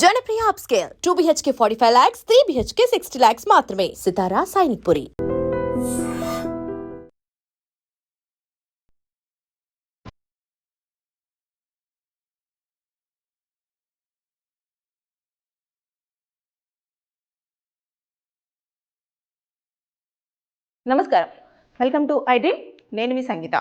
Janapriya up scale two B H K forty five lakhs three B H K sixty lakhs మాత్రమే. సితారా సైనిక్ పురి. నమస్కారం. Welcome to IT నేను మీ సంగీత.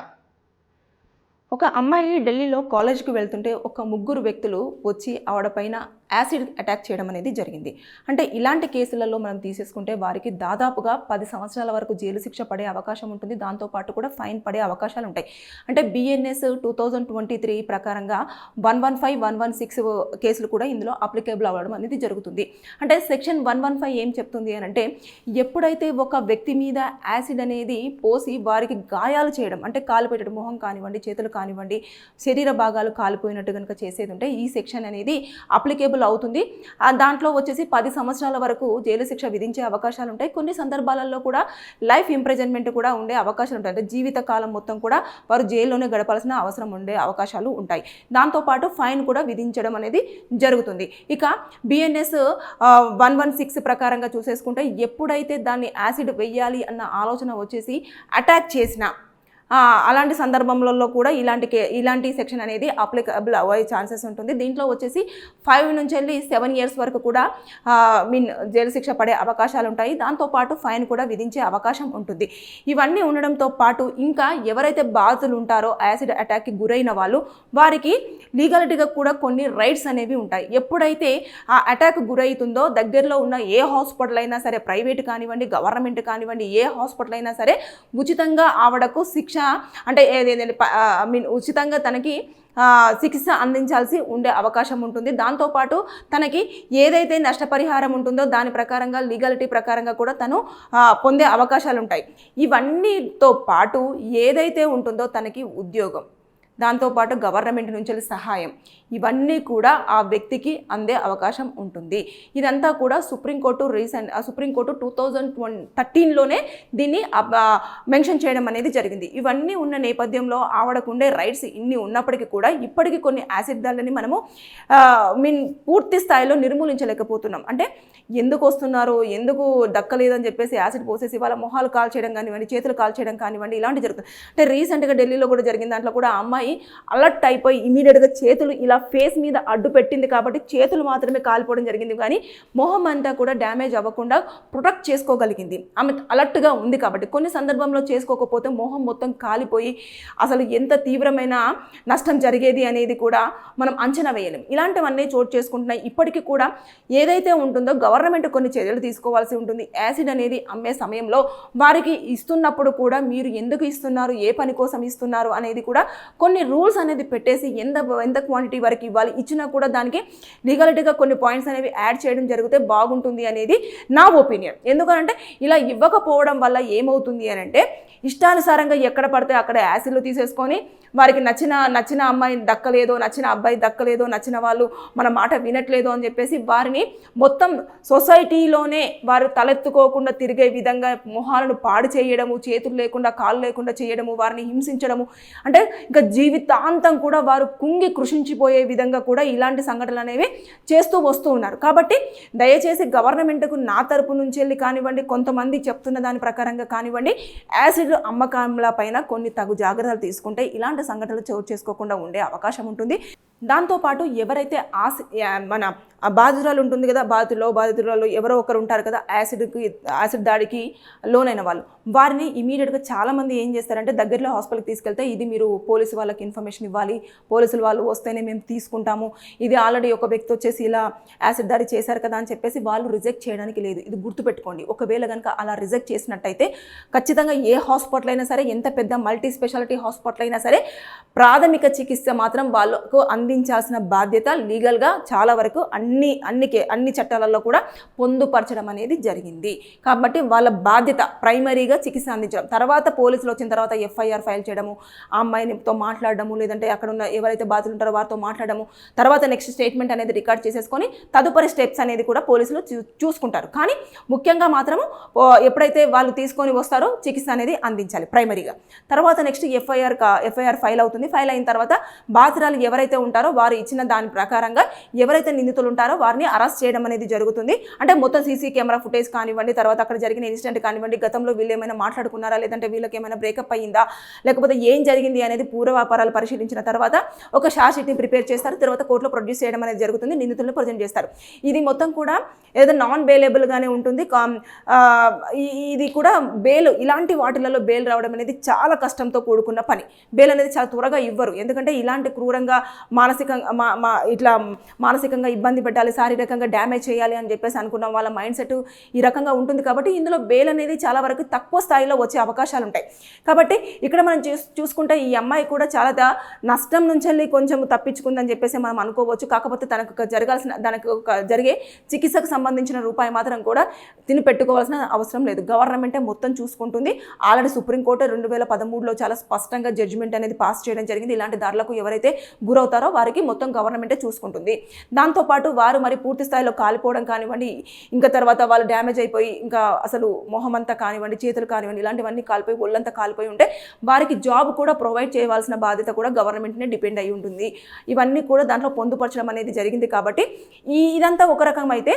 ఒక అమ్మాయి ఢిల్లీలో కాలేజ్కి వెళ్తుంటే ఒక ముగ్గురు వ్యక్తులు వచ్చి ఆవిడ పైన యాసిడ్ అటాక్ చేయడం అనేది జరిగింది. అంటే ఇలాంటి కేసులలో మనం తీసేసుకుంటే వారికి దాదాపుగా పది సంవత్సరాల వరకు జైలు శిక్ష పడే అవకాశం ఉంటుంది. దాంతోపాటు కూడా ఫైన్ పడే అవకాశాలు ఉంటాయి. అంటే B N S two thousand twenty three ప్రకారంగా one one five one one six కేసులు కూడా ఇందులో అప్లికేబుల్ అవ్వడం అనేది జరుగుతుంది. అంటే సెక్షన్ వన్ వన్ ఫైవ్ ఏం చెప్తుంది అని అంటే ఎప్పుడైతే ఒక వ్యక్తి మీద యాసిడ్ అనేది పోసి వారికి గాయాలు చేయడం అంటే కాలు పెట్టడం మొహం కానివ్వండి చేతులు కానివ్వండి శరీర భాగాలు కాలిపోయినట్టు కనుక చేసేది ఉంటే ఈ సెక్షన్ అనేది అప్లికేబుల్ అవుతుంది. ఆ దాంట్లో వచ్చేసి పది సంవత్సరాల వరకు జైలు శిక్ష విధించే అవకాశాలు ఉంటాయి. కొన్ని సందర్భాలలో కూడా లైఫ్ ఇంప్రెజన్మెంట్ కూడా ఉండే అవకాశాలు ఉంటాయి. అంటే జీవిత కాలం మొత్తం కూడా వారు జైల్లోనే గడపాల్సిన అవసరం ఉండే అవకాశాలు ఉంటాయి. దాంతోపాటు ఫైన్ కూడా విధించడం అనేది జరుగుతుంది. ఇక బిఎన్ఎస్ వన్ వన్ సిక్స్ ప్రకారంగా చూసేసుకుంటే ఎప్పుడైతే దాన్ని యాసిడ్ వెయ్యాలి అన్న ఆలోచన వచ్చేసి అటాక్ చేసిన అలాంటి సందర్భంలో కూడా ఇలాంటి కే ఇలాంటి సెక్షన్ అనేది అప్లికబుల్ అవ్వే ఛాన్సెస్ ఉంటుంది. దీంట్లో వచ్చేసి ఫైవ్ నుంచి వెళ్ళి సెవెన్ ఇయర్స్ వరకు కూడా మీన్ జైలు శిక్ష పడే అవకాశాలు ఉంటాయి. దాంతోపాటు ఫైన్ కూడా విధించే అవకాశం ఉంటుంది. ఇవన్నీ ఉండడంతో పాటు ఇంకా ఎవరైతే బాధితులు ఉంటారో యాసిడ్ అటాక్కి గురైన వాళ్ళు వారికి లీగాలిటీగా కూడా కొన్ని రైట్స్ అనేవి ఉంటాయి. ఎప్పుడైతే ఆ అటాక్ గురవుతుందో దగ్గరలో ఉన్న ఏ హాస్పిటల్ అయినా సరే ప్రైవేట్ కానివ్వండి గవర్నమెంట్ కానివ్వండి ఏ హాస్పిటల్ అయినా సరే ఉచితంగా ఆవిడకు శిక్ష అంటే ఏదేంటి ఐ మీన్ ఉచితంగా తనకి చికిత్స అందించాల్సి ఉండే అవకాశం ఉంటుంది. దాంతోపాటు తనకి ఏదైతే నష్టపరిహారం ఉంటుందో దాని ప్రకారంగా లీగాలిటీ ప్రకారంగా కూడా తను పొందే అవకాశాలు ఉంటాయి ఇవన్నీతో పాటు ఏదైతే ఉంటుందో తనకి ఉద్యోగం దాంతోపాటు గవర్నమెంట్ నుంచి సహాయం. ఇవన్నీ కూడా ఆ వ్యక్తికి అందే అవకాశం ఉంటుంది. ఇదంతా కూడా supreme court recent supreme court two thousand ట్వం థర్టీన్లోనే దీన్ని మెన్షన్ చేయడం అనేది జరిగింది. ఇవన్నీ ఉన్న నేపథ్యంలో ఆవడకుండే రైట్స్ ఇన్ని ఉన్నప్పటికీ కూడా ఇప్పటికీ కొన్ని యాసిడ్ దాళ్ళని మనము మీన్ పూర్తి స్థాయిలో నిర్మూలించలేకపోతున్నాం. అంటే ఎందుకు వస్తున్నారు ఎందుకు దక్కలేదని చెప్పేసి యాసిడ్ పోసేసి వాళ్ళ మొహాలు కాల్ చేయడం కానివ్వండి చేతులు కాల్ చేయడం కానివ్వండి ఇలాంటి జరుగుతుంది అంటే రీసెంట్గా ఢిల్లీలో కూడా జరిగిన దాంట్లో కూడా ఆ అమ్మాయి అలర్ట్ అయిపోయి ఇమీడియట్గా చేతులు ఇలా ఫేస్ మీద అడ్డు పెట్టింది కాబట్టి చేతులు మాత్రమే కాలిపోవడం జరిగింది. కానీ మొహం అంతా కూడా డ్యామేజ్ అవ్వకుండా ప్రొటెక్ట్ చేసుకోగలిగింది. ఆమె అలర్ట్గా ఉంది కాబట్టి కొన్ని సందర్భంలో చేసుకోకపోతే మొహం మొత్తం కాలిపోయి అసలు ఎంత తీవ్రమైన నష్టం జరిగేది అనేది కూడా మనం అంచనా వేయలేం. ఇలాంటివన్నీ చోటు చేసుకుంటున్నాయి. ఇప్పటికీ కూడా ఏదైతే ఉంటుందో గవర్నమెంట్ కొన్ని చర్యలు తీసుకోవాల్సి ఉంటుంది. యాసిడ్ అనేది అమ్మే సమయంలో వారికి ఇస్తున్నప్పుడు కూడా మీరు ఎందుకు ఇస్తున్నారు? ఏ పని కోసం ఇస్తున్నారు? అనేది కూడా కొన్ని రూల్స్ అనేది పెట్టేసి ఎంత ఎంత క్వాంటిటీ వరకు ఇవ్వాలి. ఇచ్చినా కూడా దానికి లీగాలిటీగా కొన్ని పాయింట్స్ అనేవి యాడ్ చేయడం జరిగితే బాగుంటుంది అనేది నా ఒపీనియన్ ఎందుకంటే ఇలా ఇవ్వకపోవడం వల్ల ఏమవుతుంది అని అంటే ఇష్టానుసారంగా ఎక్కడ పడితే అక్కడ యాసిడ్లు తీసేసుకొని వారికి నచ్చిన నచ్చిన అమ్మాయి దక్కలేదో నచ్చిన అబ్బాయి దక్కలేదో నచ్చిన వాళ్ళు మన మాట వినట్లేదో అని చెప్పేసి వారిని మొత్తం సొసైటీలోనే వారు తలెత్తుకోకుండా తిరిగే విధంగా మొహాలను పాడు చేయడము చేతులు లేకుండా కాళ్ళు లేకుండా చేయడము వారిని హింసించడము. అంటే ఇంకా జీవితాంతం కూడా వారు కుంగి కృషించిపోయే విధంగా కూడా ఇలాంటి సంఘటనలు అనేవి చేస్తూ వస్తూ ఉన్నారు. కాబట్టి దయచేసి గవర్నమెంట్కు నా తరపు నుంచి వెళ్ళి కానివ్వండి కొంతమంది చెప్తున్న దాని ప్రకారంగా కానివ్వండి యాసిడ్ అమ్మకాల పైన కొన్ని తగు జాగ్రత్తలు తీసుకుంటే ఇలాంటి సంఘటనలు చోటు చేసుకోకుండా ఉండే అవకాశం ఉంటుంది. దాంతోపాటు ఎవరైతే ఆశ మన ఆ బాధితురాలు ఉంటుంది కదా బాధితుల్లో బాధితురాలు ఎవరో ఒకరు ఉంటారు కదా యాసిడ్కి యాసిడ్ దాడికి లోనైన వాళ్ళు. వారిని ఇమీడియట్గా చాలామంది ఏం చేస్తారంటే దగ్గరలో హాస్పిటల్కి తీసుకెళ్తే ఇది మీరు పోలీసు వాళ్ళకి ఇన్ఫర్మేషన్ ఇవ్వాలి. పోలీసులు వాళ్ళు వస్తేనే మేము తీసుకుంటాము. ఇది ఆల్రెడీ ఒక వ్యక్తి వచ్చేసి ఇలా యాసిడ్ దాడి చేశారు కదా అని చెప్పేసి వాళ్ళు రిజెక్ట్ చేయడానికి లేదు. ఇది గుర్తుపెట్టుకోండి. ఒకవేళ కనుక అలా రిజెక్ట్ చేసినట్టయితే ఖచ్చితంగా ఏ హాస్పిటల్ అయినా సరే ఎంత పెద్ద మల్టీ స్పెషాలిటీ హాస్పిటల్ అయినా సరే ప్రాథమిక చికిత్స మాత్రం వాళ్ళకు అందించాల్సిన బాధ్యత లీగల్గా చాలా వరకు అన్ని అన్నికే అన్ని చట్టాలలో కూడా పొందుపరచడం అనేది జరిగింది. కాబట్టి వాళ్ళ బాధ్యత ప్రైమరీగా చికిత్స అందించడం. తర్వాత పోలీసులు వచ్చిన తర్వాత ఎఫ్ఐఆర్ ఫైల్ చేయడము ఆ అమ్మాయినితో మాట్లాడడము లేదంటే అక్కడ ఉన్న ఎవరైతే బాధితులు ఉంటారో వారితో మాట్లాడము తర్వాత నెక్స్ట్ స్టేట్మెంట్ అనేది రికార్డ్ చేసేసుకొని తదుపరి స్టెప్స్ అనేది కూడా పోలీసులు చూ- చూసుకుంటారు. కానీ ముఖ్యంగా మాత్రము ఎప్పుడైతే వాళ్ళు తీసుకొని వస్తారో చికిత్స అనేది అందించాలి ప్రైమరీగా తర్వాత next F I R F I R file అవుతుంది. ఫైల్ అయిన తర్వాత బాధితురాలు ఎవరైతే ఉంటారో ఉంటారో వారు ఇచ్చిన దాని ప్రకారంగా ఎవరైతే నిందితులు ఉంటారో వారిని అరెస్ట్ చేయడం అనేది జరుగుతుంది. అంటే మొత్తం సీసీ కెమెరా ఫుటేజ్ కానివ్వండి తర్వాత అక్కడ జరిగిన ఇన్సిడెంట్ కానివ్వండి గతంలో వీళ్ళు ఏమైనా మాట్లాడుకున్నారా లేదంటే వీళ్ళకి ఏమైనా బ్రేకప్ అయ్యిందా లేకపోతే ఏం జరిగింది అనేది పూర్వ వ్యాపారాలు పరిశీలించిన తర్వాత ఒక షాషీట్ని ప్రిపేర్ చేస్తారు. తర్వాత కోర్టులో ప్రొడ్యూస్ చేయడం అనేది జరుగుతుంది నిందితులను ప్రజెంట్ చేస్తారు. ఇది మొత్తం కూడా ఏదో నాన్ బెయిలబుల్గానే ఉంటుంది. ఇది కూడా బెయిల్ ఇలాంటి వాటిలలో బెయిల్ రావడం అనేది చాలా కష్టంతో కూడుకున్న పని. బెయిల్ అనేది చాలా త్వరగా ఇవ్వరు. ఎందుకంటే ఇలాంటి క్రూరంగా మానసికంగా మా మా ఇట్లా మానసికంగా ఇబ్బంది పెట్టాలి శారీరకంగా డ్యామేజ్ చేయాలి అని చెప్పేసి అనుకున్న. వాళ్ళ మైండ్ సెట్ ఈ రకంగా ఉంటుంది కాబట్టి ఇందులో బెయిల్ అనేది చాలా వరకు తక్కువ స్థాయిలో వచ్చే అవకాశాలు ఉంటాయి. కాబట్టి ఇక్కడ మనం చూస్ చూసుకుంటే ఈ అమ్మాయి కూడా చాలా దా- నష్టం నుంచి కొంచెం తప్పించుకుందని చెప్పేసి మనం అనుకోవచ్చు. కాకపోతే తనకు జరగాల్సిన దానికి ఒక జరిగే చికిత్సకు సంబంధించిన రూపాయి మాత్రం కూడా తిని పెట్టుకోవాల్సిన అవసరం లేదు. గవర్నమెంటే మొత్తం చూసుకుంటుంది. ఆల్రెడీ సుప్రీంకోర్టు రెండు వేల పదమూడులో చాలా స్పష్టంగా జడ్జిమెంట్ అనేది పాస్ చేయడం జరిగింది. ఇలాంటి దారులకు ఎవరైతే గురవుతారో వారికి మొత్తం గవర్నమెంటే చూసుకుంటుంది. దాంతోపాటు వారు మరి పూర్తి స్థాయిలో కాలిపోవడం కానివ్వండి ఇంకా తర్వాత వాళ్ళు డ్యామేజ్ అయిపోయి ఇంకా అసలు మొహం అంతా కానివ్వండి చేతులు కానివ్వండి ఇలాంటివన్నీ కాలిపోయి ఒళ్ళంతా కాలిపోయి ఉంటే వారికి జాబ్ కూడా ప్రొవైడ్ చేయవలసిన బాధ్యత కూడా గవర్నమెంట్నే డిపెండ్ అయి ఉంటుంది. ఇవన్నీ కూడా దాంట్లో పొందుపరచడం అనేది జరిగింది కాబట్టి ఈ ఇదంతా ఒక రకం అయితే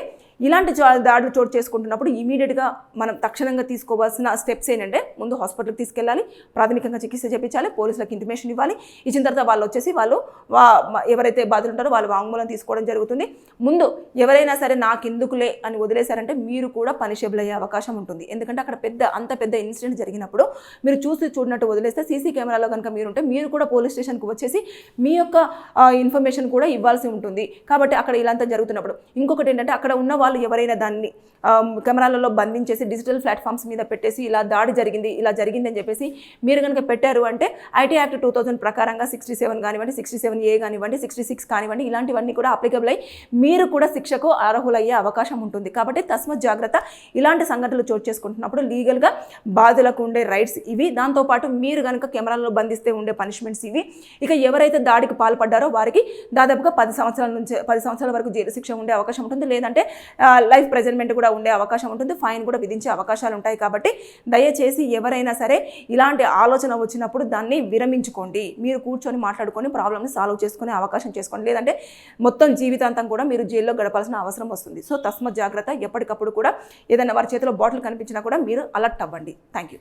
ఇలాంటి దాడులు చోటు చేసుకుంటున్నప్పుడు ఇమీడియట్గా మనం తక్షణంగా తీసుకోవాల్సిన స్టెప్స్ ఏంటంటే ముందు హాస్పిటల్కి తీసుకెళ్ళాలి ప్రాథమికంగా చికిత్స చేయించాలి పోలీసులకు ఇంటిమేషన్ ఇవ్వాలి. ఇచ్చిన తర్వాత వాళ్ళు వచ్చేసి వాళ్ళు వా ఎవరైతే బాధలు ఉంటారో వాళ్ళు వాంగ్మూలం తీసుకోవడం జరుగుతుంది. ముందు ఎవరైనా సరే నాకు ఎందుకులే అని వదిలేశారంటే మీరు కూడా పనిషబుల్ అయ్యే అవకాశం ఉంటుంది. ఎందుకంటే అక్కడ పెద్ద అంత పెద్ద ఇన్సిడెంట్ జరిగినప్పుడు మీరు చూసి చూడనట్టు వదిలేస్తే సీసీ కెమెరాలో కనుక మీరు ఉంటే మీరు కూడా పోలీస్ స్టేషన్కి వచ్చేసి మీ యొక్క ఇన్ఫర్మేషన్ కూడా ఇవ్వాల్సి ఉంటుంది. కాబట్టి అక్కడ ఇలాంతా జరుగుతున్నప్పుడు ఇంకొకటి ఏంటంటే అక్కడ ఉన్న వాళ్ళు ఎవరైనా దాన్ని కెమెరాలలో బంధించేసి డిజిటల్ ప్లాట్ఫామ్స్ మీద పెట్టేసి ఇలా దాడి జరిగింది ఇలా జరిగింది అని చెప్పేసి మీరు కనుక పెట్టారు అంటే I T act two thousand ప్రకారంగా సిక్స్టీ సెవెన్ కానివ్వండి సిక్స్టీ సెవెన్ ఏ కానివ్వండి సిక్స్టీ సిక్స్ కానివ్వండి ఇలాంటివన్నీ కూడా అప్లికబుల్ అయ్యి మీరు కూడా శిక్షకు అర్హులయ్యే అవకాశం ఉంటుంది. కాబట్టి తస్మత్ జాగ్రత్త ఇలాంటి సంఘటనలు చోటు చేసుకుంటున్నప్పుడు లీగల్గా బాధలకు ఉండే రైట్స్ ఇవి. దాంతోపాటు మీరు కనుక కెమెరాలలో బంధిస్తే ఉండే పనిష్మెంట్స్ ఇవి. ఇక ఎవరైతే దాడికి పాల్పడ్డారో వారికి దాదాపుగా పది సంవత్సరాల నుంచి పది సంవత్సరాల వరకు జైలు శిక్ష ఉండే అవకాశం ఉంటుంది. లేదంటే లైఫ్ ప్రెజర్మెంట్ కూడా ఉండే అవకాశం ఉంటుంది ఫైన్ కూడా విధించే అవకాశాలు ఉంటాయి కాబట్టి దయచేసి ఎవరైనా సరే ఇలాంటి ఆలోచన వచ్చినప్పుడు దాన్ని విరమించుకోండి. మీరు కూర్చొని మాట్లాడుకొని ప్రాబ్లమ్ని సాల్వ్ చేసుకునే అవకాశం చేసుకోండి. లేదంటే మొత్తం జీవితాంతం కూడా మీరు జైల్లో గడపాల్సిన అవసరం వస్తుంది. సో తస్మ జాగ్రత్త ఎప్పటికప్పుడు కూడా ఏదైనా వారి చేతిలో బాటిల్ కనిపించినా కూడా మీరు అలర్ట్ అవ్వండి. Thank you.